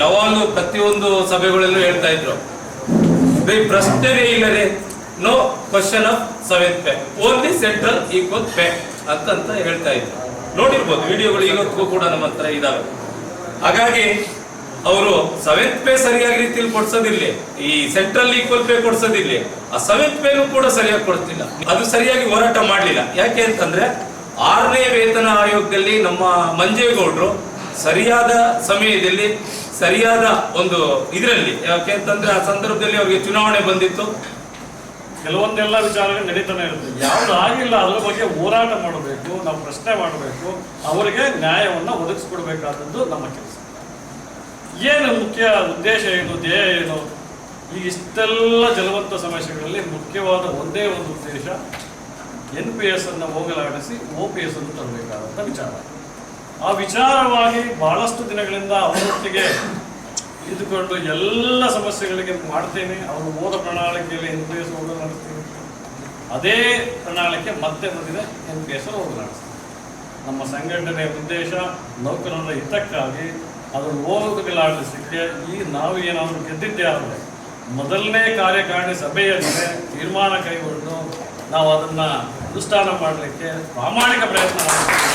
ಯಾವಾಗಲೂ ಪ್ರತಿಯೊಂದು ಸಭೆಗಳಲ್ಲೂ ಹೇಳ್ತಾ ಇದ್ರು. ಬೈ ಭ್ರಷ್ಟರೇ ಇಲ್ಲದೆ no question of seventh pay only central equal pay ಅಂತಂತ ಹೇಳ್ತಾ ಇದ್ರು. ನೋಡಿರ್ಬೋದು, ವಿಡಿಯೋಗಳು ಇವತ್ತಿಗೂ ಕೂಡ ನಮ್ಮ ಹತ್ರ ಇದಾವೆ. ಹಾಗಾಗಿ ಅವರು ಸೆವೆಂತ್ ಪೇ ಸರಿಯಾಗಿ ರೀತಿಯಲ್ಲಿ ಕೊಡ್ಸೋದಿಲ್ಲ ಈ ಸೆಂಟ್ರಲ್ ಈಕ್ವಲ್ ಪೇ ಕೊಡ್ಸೋದಿಲ್ಲ ಆ ಸೆವೆಂತ್ ಪೇನು ಕೂಡ ಸರಿಯಾಗಿ ಕೊಡ್ತಿಲ್ಲ. ಅದು ಸರಿಯಾಗಿ ಹೋರಾಟ ಮಾಡಲಿಲ್ಲ. ಯಾಕೆ ಅಂತಂದ್ರೆ ಆರನೇ ವೇತನ ಆಯೋಗದಲ್ಲಿ ನಮ್ಮ ಮಂಜೇಗೌಡರು ಸರಿಯಾದ ಸಮಯದಲ್ಲಿ ಸರಿಯಾದ ಒಂದು ಇದರಲ್ಲಿ, ಯಾಕೆ ಅಂತಂದ್ರೆ ಆ ಸಂದರ್ಭದಲ್ಲಿ ಅವರಿಗೆ ಚುನಾವಣೆ ಬಂದಿತ್ತು. ಕೆಲವೊಂದೆಲ್ಲ ವಿಚಾರಗಳು ನಡೀತಾನೆ ಇರುತ್ತೆ. ಯಾವ್ದು ಆಗಿಲ್ಲ, ಅದ್ರ ಬಗ್ಗೆ ಹೋರಾಟ ಮಾಡಬೇಕು, ನಾವು ಪ್ರಶ್ನೆ ಮಾಡಬೇಕು, ಅವರಿಗೆ ನ್ಯಾಯವನ್ನು ಒದಗಿಸ್ಕೊಡ್ಬೇಕಾದದ್ದು ನಮ್ಮ ಕೆಲಸ. ಏನು ಮುಖ್ಯ ಉದ್ದೇಶ ಏನು, ಧ್ಯೇಯ ಏನು? ಈ ಇಷ್ಟೆಲ್ಲ ಜಲವಂತ ಸಮಸ್ಯೆಗಳಲ್ಲಿ ಮುಖ್ಯವಾದ ಒಂದೇ ಒಂದು ಉದ್ದೇಶ ಎನ್ ಪಿ ಎಸ್ ಅನ್ನು ಹೋಗಲಾಡಿಸಿ ಒ ಪಿ ಎಸ್ ಅನ್ನು ತರಬೇಕಾದಂಥ ವಿಚಾರ. ಆ ವಿಚಾರವಾಗಿ ಬಹಳಷ್ಟು ದಿನಗಳಿಂದ ಅವರೊಟ್ಟಿಗೆ ಇದ್ದುಕೊಂಡು ಎಲ್ಲ ಸಮಸ್ಯೆಗಳಿಗೆ ಮಾಡ್ತೇನೆ. ಅವರು ಓದ ಪ್ರಣಾಳಿಕೆಯಲ್ಲಿ ಎನ್ ಪಿ ಎಸ್ ಅದೇ ಪ್ರಣಾಳಿಕೆ ಮತ್ತೆ ಬಂದಿದೆ. ಎನ್ ಪಿ ಎಸ್ ನಮ್ಮ ಸಂಘಟನೆಯ ಉದ್ದೇಶ ನೌಕರರ ಹಿತಕ್ಕಾಗಿ ಅದನ್ನು ಹೋಗಲಾಡಿಸಲಿಕ್ಕೆ ಈ ನಾವು ಏನಾದರೂ ಗೆದ್ದಿದ್ದೇ ಆದರೆ ಮೊದಲನೇ ಕಾರ್ಯಕಾರಿಣಿ ಸಭೆಯಲ್ಲಿ ತೀರ್ಮಾನ ಕೈಗೊಂಡು ನಾವು ಅದನ್ನು ಅನುಷ್ಠಾನ ಮಾಡಲಿಕ್ಕೆ ಪ್ರಾಮಾಣಿಕ ಪ್ರಯತ್ನ ಮಾಡ್ತೀವಿ.